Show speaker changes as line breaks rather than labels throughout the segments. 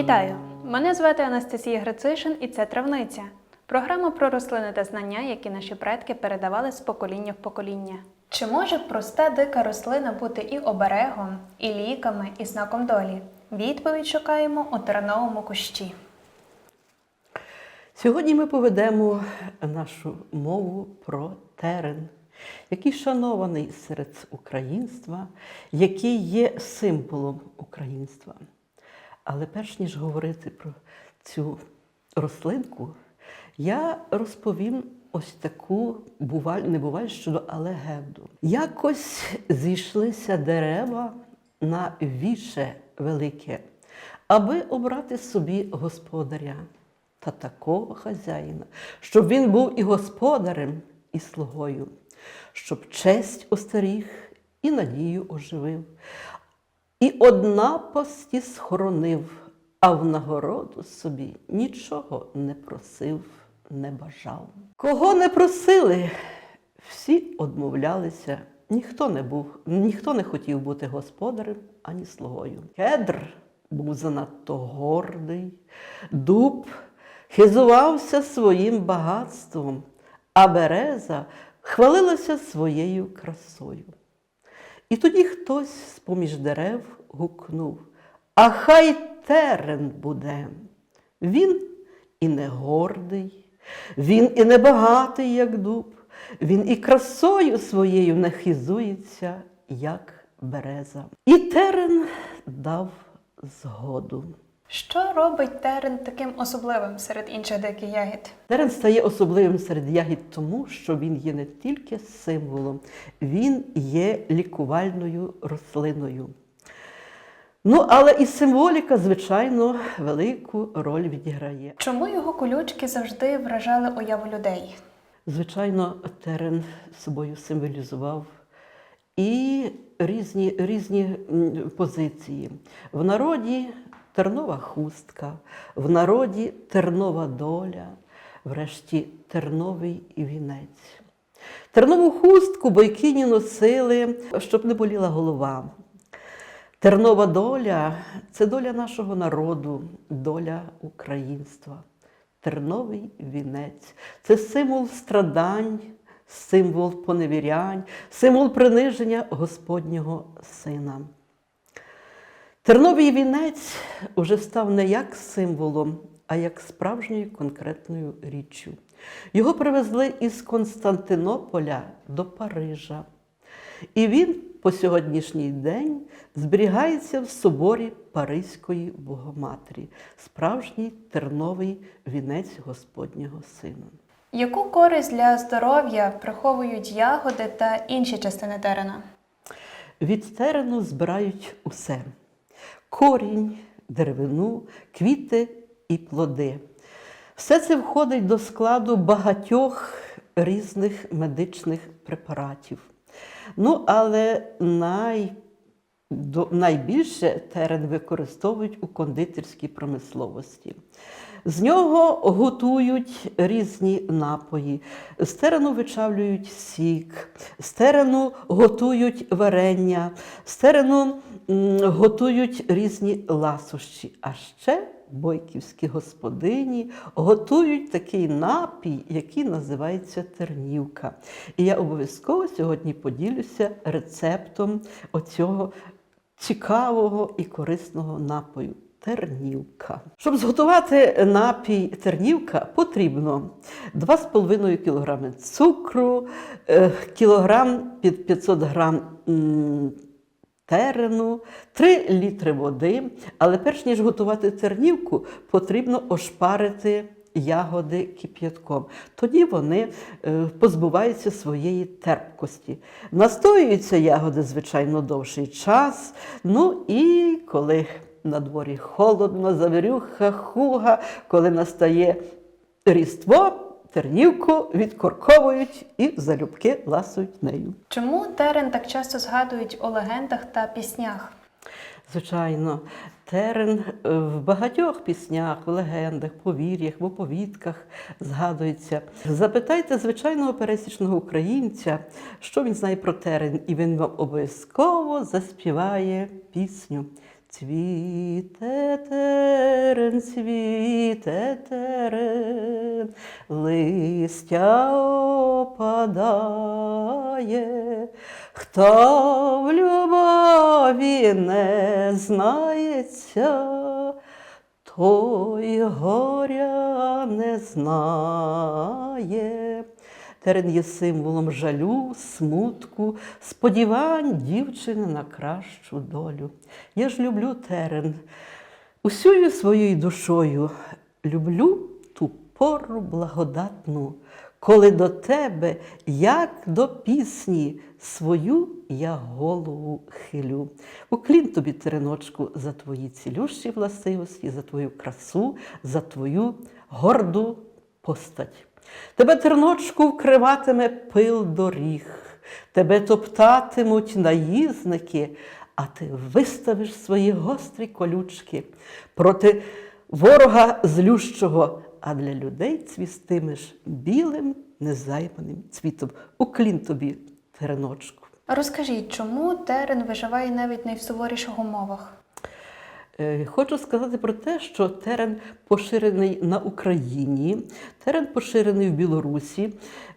Вітаю! Мене звати Анастасія Грицишин і це Травниця. Програма про рослини та знання, які наші предки передавали з покоління в покоління. Чи може проста дика рослина бути і оберегом, і ліками, і знаком долі? Відповідь шукаємо у терновому кущі.
Сьогодні ми поведемо нашу мову про терен, який шанований серед українства, який є символом українства. Але перш ніж говорити про цю рослинку, я розповім ось таку буваль, не бувальщину, а легенду. Якось зійшлися дерева на віше велике, аби обрати собі господаря та такого хазяїна, щоб він був і господарем, і слугою, щоб честь остеріг і надію оживив, і одна пості схоронив, а в нагороду собі нічого не просив, не бажав. Кого не просили, всі одмовлялися. Ніхто не був, ніхто не хотів бути господарем ані слугою. Кедр був занадто гордий, дуб хизувався своїм багатством, а береза хвалилася своєю красою. І тоді хтось з-поміж дерев гукнув: А хай терен буде. Він і не гордий, він і не багатий, як дуб, він і красою своєю не хизується, як береза. І терен дав згоду.
Що робить терен таким особливим серед інших диких ягід?
Терен стає особливим серед ягід тому, що він є не тільки символом, він є лікувальною рослиною. Ну, але і символіка, звичайно, велику роль відіграє.
Чому його колючки завжди вражали уяву людей?
Звичайно, терен собою символізував і різні, різні позиції. В народі тернова хустка, в народі тернова доля, врешті терновий вінець. Тернову хустку бойкині носили, щоб не боліла голова. Тернова доля це доля нашого народу, доля українства. Терновий вінець це символ страдань, символ поневірянь, символ приниження Господнього Сина. Терновий вінець уже став не як символом, а як справжньою конкретною річчю. Його привезли із Константинополя до Парижа. І він по сьогоднішній день зберігається в соборі Паризької Богоматері, справжній терновий вінець Господнього Сина.
Яку користь для здоров'я приховують ягоди та інші частини терена?
Від терену збирають усе: корінь, деревину, квіти і плоди. Все це входить до складу багатьох різних медичних препаратів. Ну, але най, найбільше терен використовують у кондитерській промисловості. З нього готують різні напої, з терену вичавлюють сік, з терену готують варення, з терену готують різні ласощі. А ще бойківські господині готують такий напій, який називається тернівка. І я обов'язково сьогодні поділюся рецептом оцього цікавого і корисного напою. Тернівка. Щоб зготувати напій тернівка, потрібно 2,5 кг цукру, е, кілограм під 500 грам терену, 3 літри води. Але перш ніж готувати тернівку, потрібно ошпарити ягоди кип'ятком. Тоді вони е, позбуваються своєї терпкості. Настоюються ягоди, звичайно, довший час. Ну і коли на дворі холодно, завірюха, хуга, коли настає різдво, тернівку відкорковують і залюбки ласують нею.
Чому терен так часто згадують у легендах та піснях?
Звичайно, терен е, в багатьох піснях, в легендах, повір'ях, в оповідках згадується. Запитайте звичайного пересічного українця, що він знає про терен, і він вам обов'язково заспіває пісню. Цвіте терен, цвіте терен, листя опадає, хто в любові не знається, той горя не знає. Терен є символом жалю, смутку, сподівань дівчини на кращу долю. Я ж люблю терен усією своєю душою. Люблю ту пору благодатну, коли до тебе, як до пісні, свою я голову хилю. Уклін тобі, тереночку, за твої цілющі властивості, за твою красу, за твою горду постать. Тебе терночку вкриватиме пил доріг, тебе топтатимуть наїзники, а ти виставиш свої гострі колючки проти ворога злющого, а для людей цвістимеш білим незайманим цвітом. Уклін тобі, терночку.
Розкажіть, чому терен виживає навіть в найсуворіших умовах?
Е, Хочу сказати про те, що терен поширений на Україні, терен поширений в Білорусі.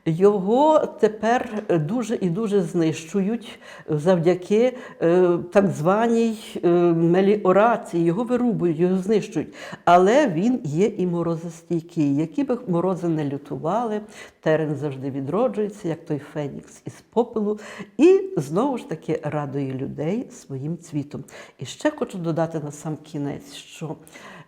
Його тепер дуже і дуже знищують завдяки е, так званій е, меліорації. Його вирубують, його знищують. Але він є і морозостійкий. Які б морози не лютували, терен завжди відроджується, як той фенікс із попелу, і знову ж таки радує людей своїм цвітом. І ще хочу додати на сам кінець, що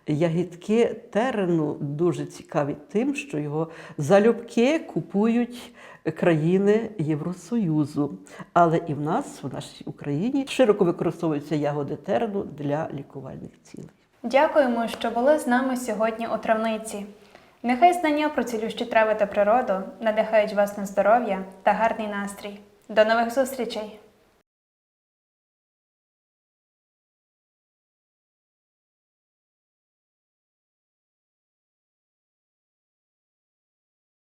ягідки терену дуже цікаві тим, що його залюбки купують країни Євросоюзу. Але і в нас, в нашій Україні, широко використовуються ягоди терену для лікувальних цілей.
Дякуємо, що були з нами сьогодні у травниці. Нехай знання про цілющі трави та природу надихають вас на здоров'я та гарний настрій. До нових зустрічей!